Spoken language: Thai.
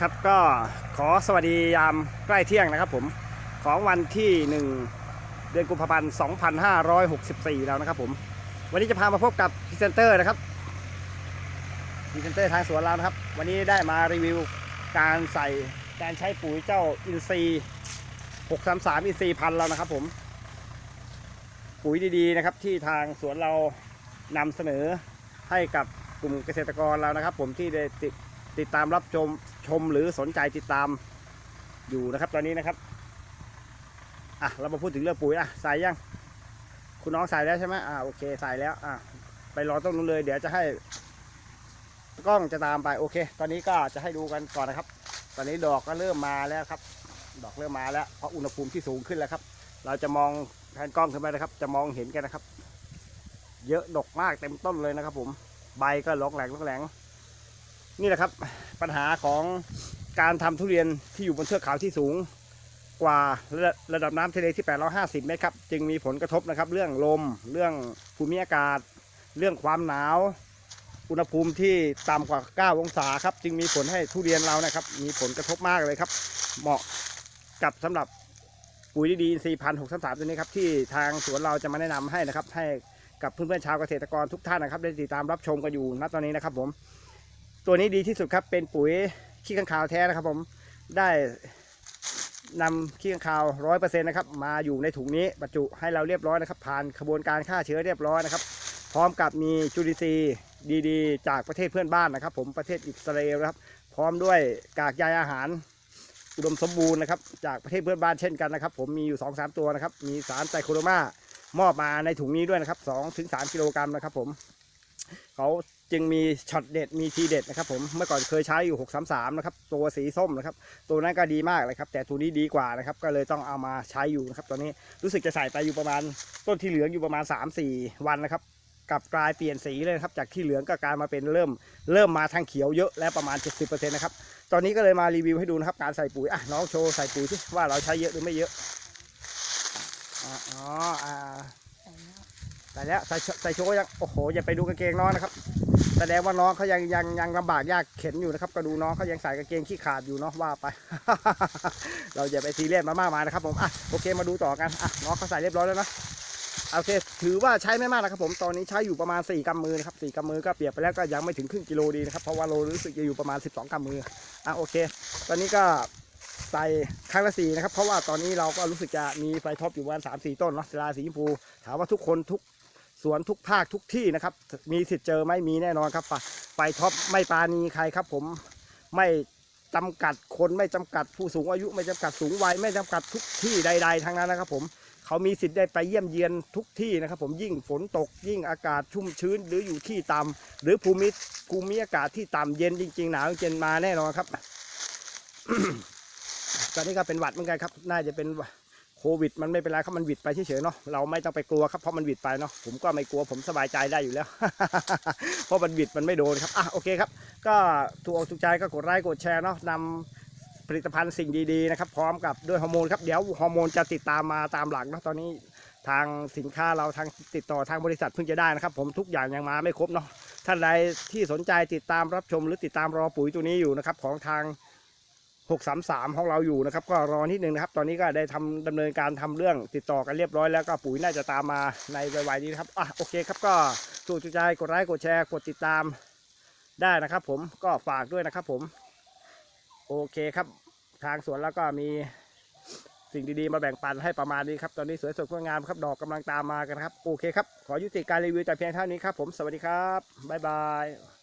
ครับก็ขอสวัสดียามใกล้เที่ยงนะครับผมของวันที่ 1 เดือนกุมภาพันธ์ 2564 แล้วนะครับผมวันนี้จะพามาพบกับพรีเซนเตอร์นะครับพรีเซนเตอร์ทางสวนเรานะครับ วันนี้ได้มารีวิวการใส่การใช้ปุ๋ยเจ้าอินซี633อินซีพันเรานะครับผม ปุ๋ยดีๆนะครับที่ทางสวนเรานำเสนอให้กับกลุ่มเกษตรกรเรานะครับ ผมที่ได้ติดติดตามรับชม ชมหรือสนใจติดตามอยู่นะครับตอนนี้นะครับอะเรามาพูดถึงเรื่องปุ๋ยอะใส่ยัง คุณน้องใส่แล้วใช่ไหมอ่าโอเคใส่แล้วอะไปรอต้นนู้นเลย เดี๋ยวจะให้กล้องจะตามไปโอเค ตอนนี้ก็จะให้ดูกันก่อนนะครับ ตอนนี้ดอกก็เริ่มมาแล้วครับ ดอกเริ่มมาแล้วเพราะอุณหภูมิที่สูงขึ้นแล้วครับ เราจะมองแผนกล้องขึ้นไปนะครับ จะมองเห็นกันนะครับ เยอะดกมากเต็มต้นเลยนะครับ ผมใบก็หลอกแหลงหลอกแหลง นี่แหละครับปัญหาของการทำทุเรียนที่อยู่บนเทือกเขาที่สูงกว่าระระดับน้ำทะเลที่ 850 เมตรครับ จึงมีผลกระทบนะครับ เรื่องลม เรื่องภูมิอากาศ เรื่องความหนาว อุณหภูมิที่ต่ำกว่า 9 องศาครับ จึงมีผลให้ทุเรียนเรานะครับ มีผลกระทบมากเลยครับ เหมาะกับสำหรับปุ๋ยดีๆ4 6 3 3ตัวนี้ครับที่ทางสวนเราจะมาแนะนำให้นะครับ ให้กับเพื่อนๆชาวเกษตรกรทุกท่านนะครับ ได้ติดตามรับชมกันอยู่ณตอนนี้นะครับผม ตัวนี้ดีที่สุดครับ เป็นปุ๋ยขี้ข้างคาวแท้นะครับ ผมได้นำขี้ข้างคาวร้อยเปอร์เซ็นต์นะครับ มาอยู่ในถุงนี้บรรจุให้เราเรียบร้อยนะครับ ผ่านขบวนการฆ่าเชื้อเรียบร้อยนะครับ พร้อมกับมีจุลินทรีย์ดีๆ จากประเทศเพื่อนบ้านนะครับ ผมประเทศอิสราเอลนะครับ พร้อมด้วยกากใยอาหารอุดมสมบูรณ์นะครับ จากประเทศเพื่อนบ้านเช่นกันนะครับ ผมมีอยู่2อสตัวนะครับ มีสารไตรโคโดมา มอบมาในถุงนี้ด้วยนะครับ2ถึง3กิโลกรัมนะครับผม เขาจึงมีช็อตเด็ดมีทีเด็ดนะครับผมเมื่อก่อนเคยใช้อยู่ 633 นะครับ ตัวสีส้มนะครับ ตัวนั้นก็ดีมากเลยครับ แต่ตัวนี้ดีกว่านะครับ ก็เลยต้องเอามาใช้อยู่นะครับ ตอนนี้รู้สึกจะใส่ไปอยู่ประมาณต้นที่เหลืองอยู่ประมาณ 3-4 วันนะครับกลับกลายเปลี่ยนสีเลยครับ จากที่เหลืองก็กลายมาเป็นเริ่ม เริ่มมาทางเขียวเยอะแล้วประมาณ 70%นะครับตอนนี้ก็เลยมารีวิวให้ดูนะครับการใส่ปุ๋ยอะน้องโชว์ใส่ปุ๋ยที่ว่าเราใช้เยอะหรือไม่เยอะอ๋ออ่า ใส่แล้วใส่ใส่โชว์ยังโอ้โหอย่าไปดูกางเกงน้องนะครับแสดงว่าน้องเขายังยังยังลำบากยากเข็นอยู่นะครับก็ดูน้องเขายังใส่กางเกงขี้ขาดอยู่เนาะว่าไป เราอย่าไปซีเรียสมามากมายนะครับผมอะโอเคมาดูต่อกันอะน้องเขาใส่เรียบร้อยแล้วนะโอเคถือว่าใช้ไม่มากนะครับผมตอนนี้ใช้อยู่ประมาณ 4กำมือนะครับ4กำมือก็เปรียบไปแล้วก็ยังไม่ถึงครึ่งกิโลดีนะครับเพราะว่าโลรู้สึกจะอยู่ประมาณ 12กำมืออะโอเค ตอนนี้ก็ใส่ครั้งละสี่นะครับเพราะว่าตอนนี้เราก็รู้สึกจะมีไฟท็อปอยู่ประมาณสามสี่ต้นเนาะสลาสีชมพูถามว่าทุกคนทุก สวนทุกภาคทุกที่นะครับ มีสิทธิ์เจอไหม่มีแน่นอนครับไฟท็อปไม่ปาณีใครครับ ผมไม่จำกัดคนไม่จำกัดผู้สูงอายุ ไม่จำกัดสูงวัยไม่จำกัดทุกที่ใด ๆ ทั้งนั้นนะครับ ผมเขามีสิทธิ์ได้ไปเยี่ยมเยียนทุกที่นะครับ ผมยิ่งฝนตกยิ่งอากาศชุ่มชื้น หรืออยู่ที่ต่ำหรือภูมิภูมิอากาศที่ต่ำเย็นจริง ๆ หนาวเย็นมาแน่นอนครับตอนนี้ก็เป็นหวัดเหมือนกันครับ น่าจะเป็น โควิดมันไม่เป็นไรครับมันหวิดไปเฉยๆเนาะเราไม่ต้องไปกลัวครับเพราะมันหวิดไปเนาะผมก็ไม่กลัวผมสบายใจได้อยู่แล้ว เพราะมันหวิดมันไม่โดนครับอะโอเคครับ ก็ถูกอกถูกใจก็กดไลค์กดแชร์เนาะนำผลิตภัณฑ์สิ่งดีๆนะครับ พร้อมกับด้วยฮอร์โมนครับเดี๋ยวฮอร์โมนจะติดตามมาตามหลังเนาะตอนนี้ทางสินค้าเราทางติดต่อทางบริษัทเพิ่งจะได้นะครับ ผมทุกอย่างยังมาไม่ครบเนาะท่านใดที่สนใจติดตามรับชมหรือติดตามรอปุ๋ยตัวนี้อยู่นะครับของทาง 633 ของเราอยู่นะครับ ก็รอนิดนึงนะครับ ตอนนี้ก็ได้ทำดำเนินการทำเรื่องติดต่อกันเรียบร้อยแล้วก็ปุ๋ยน่าจะตามมาในไวๆนี้นะครับอะโอเคครับก็ถูกใจกดไลค์กดแชร์กดติดตามได้นะครับ ผมก็ฝากด้วยนะครับ ผมโอเคครับ ทางสวนแล้วก็มีสิ่งดีๆ มาแบ่งปันให้ประมาณนี้ครับ ตอนนี้สวยสดงดงามครับ ดอกกำลังตามมากันครับ โอเคครับ ขอยุติการรีวิวแต่เพียงเท่านี้ครับผม สวัสดีครับ บ๊ายบาย